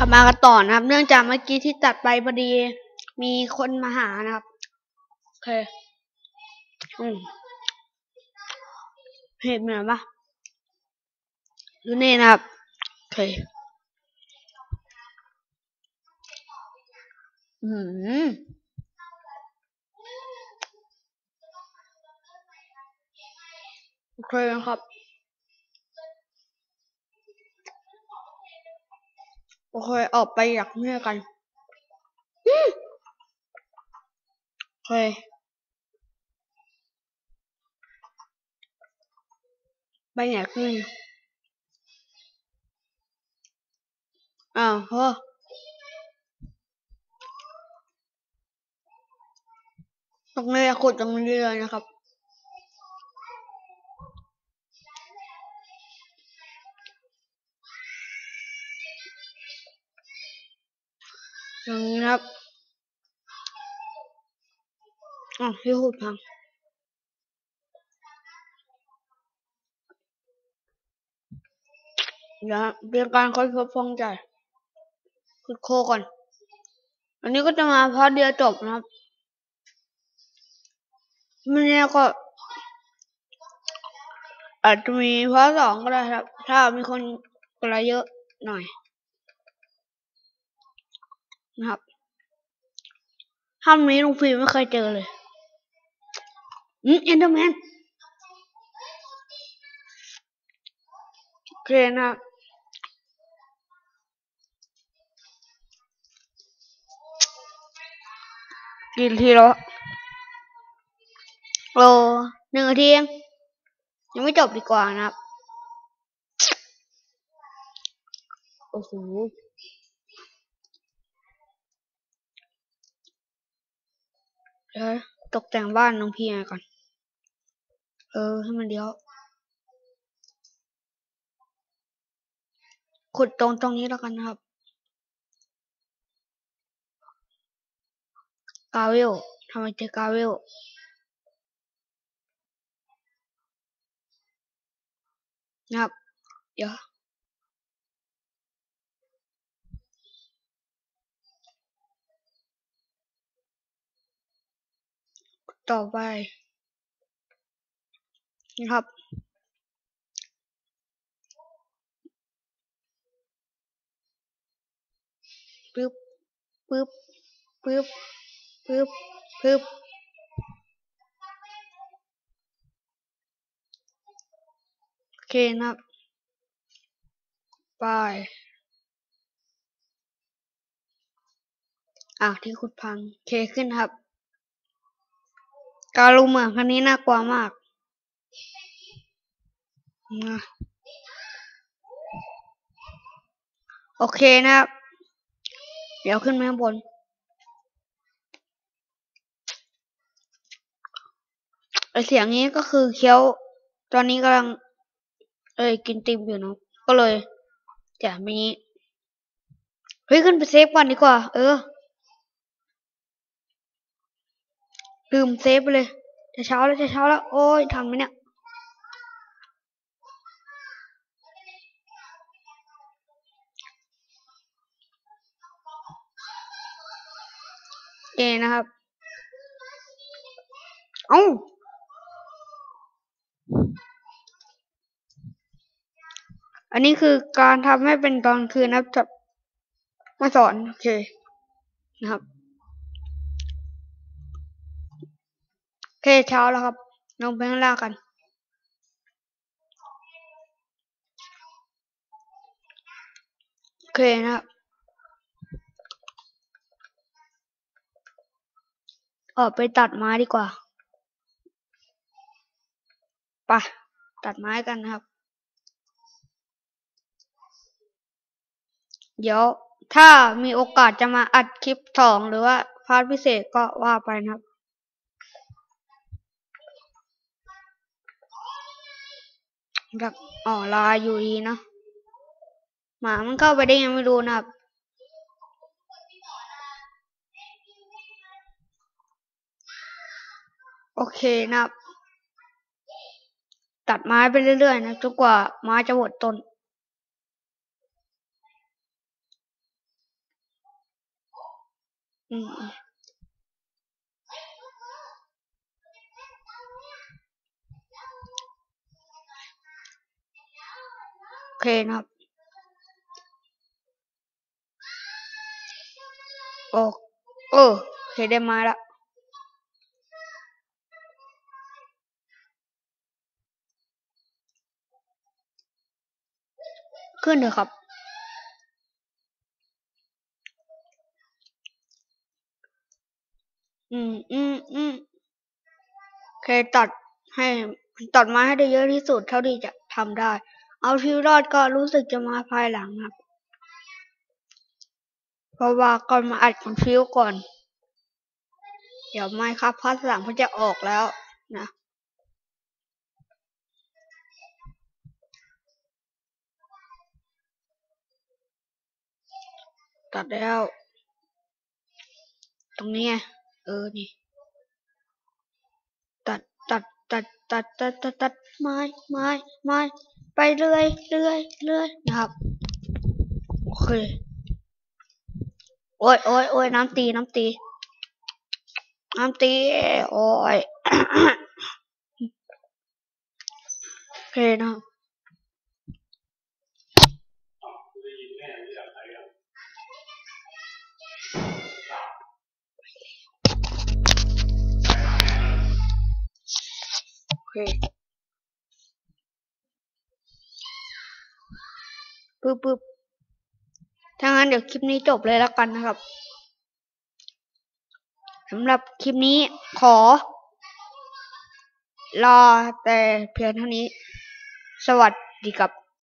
กลับมากันต่อนะครับ เนื่องจากเมื่อกี้ที่ตัดไปพอดี มีคนมาหานะครับ โอเค อืมเห็นไหมปะดูนี่นะครับ โอเค อืมโอเคนะครับ เคออกไปอยากเมื่อกันโอเคไปไหนขึ้นอ้าวเฮ้อตรงนี้ขุดตรงนี้เลยนะครับ อย่างนี้ครับอ๋อพี่ขุดพังเดี๋ยวเป็นการค่อยๆฟองใจขุดโคก่อน อันนี้ก็จะมาพาร์ทเดียวจบนะครับไม่แน่ก็ อาจจะมีพาร์ทสองก็ได้ครับ ถ้ามีคนกดไลค์เยอะหน่อย นะครับห้ามนี้ลุงฟิลไม่เคยเจอเลยอืมเอนเดอร์แมนโอเคนะกี่นทีแล้วโอ้หนึ่งนาทีเองยังไม่จบดีกว่านะครับ โอ้โห ดี๋ยวตกแต่งบ้านน้องพี่ก่อน เออ ให้มันเดียว ขุดตรงตรงนี้แล้วกันนะครับกาเวลทำไมเจอกาเวลนะครับ เดี๋ยว ต่อไปนะครับ ปึ๊บ ปึ๊บ ปึ๊บ ปึ๊บ ปึ๊บ โอเคนะครับไปอะที่ขุดพัง เคขึ้นครับ การลูเหมืองครั้งนี้น่ากลัวมากโอเคนะครับ เดี๋ยวขึ้นไปข้างบน ไอเสียงนี้ก็คือเคี้ยว ตอนนี้กำลัง เอ้ยกินติมอยู่เนอะก็เลยจะมีเฮ้ย ขึ้นไปเซฟก่อนดีกว่า เออ ลืมเซฟไปเลยจะเช้าแล้วจะเช้าแล้ว โอ้ยทันไหมเนี่ยเอนะครับ เอ้าอันนี้คือการทำให้เป็นตอนคืนนะครับจะมาสอน โอเค นะครับ โอ เคเช้าแล้วครับลงไปข้างล่างกัน โอเคนะครับออกไปตัดไม้ดีกว่าไปตัดไม้กันนะครับ เดี๋ยวถ้ามีโอกาสจะมาอัดคลิปสองหรือว่าพาร์ทพิเศษก็ว่าไปนะครับ จาบอ๋อลายอยู่ดีนะหมามันเข้าไปได้ยังไม่รู้นะครับโอเคนะครับ ตัดไม้ไปเรื่อยๆนะจนกว่าไม้จะหมดต้นอืม เคนะครับ โอ้โอ้โอเคได้มาล้วขึ้นเถอะครับ อืมอืมอืมโอเคตัดให้ตัดมาให้ได้เยอะที่สุดเท่าที่จะทำได้ เอาชีวิตรอดก็รู้สึกจะมาภายหลังครับ เพราะว่าก่อนมาอัดคอนฟิวก่อน เดี๋ยวไม่ครับพาร์ทหลังมันจะออกแล้วนะตัดแล้ว ตรงนี้ไงเออ นี่ ตัด ตัด ตัดตัดตัดตัดตัดไม้ไม้ไม้ไปเรื่อยเรื่อยเรื่อยนะครับโอเคโอ้ยโอ้ยโอ้ยน้ำตีน้ำตีน้ำตีโอ้ยโอเคนะ ปึ๊บปึ๊บถ้างั้นเดี๋ยวคลิปนี้จบเลยแล้วกันนะครับสำหรับคลิปนี้ขอ รอแต่เพียงเท่านี้ สวัสดีครับ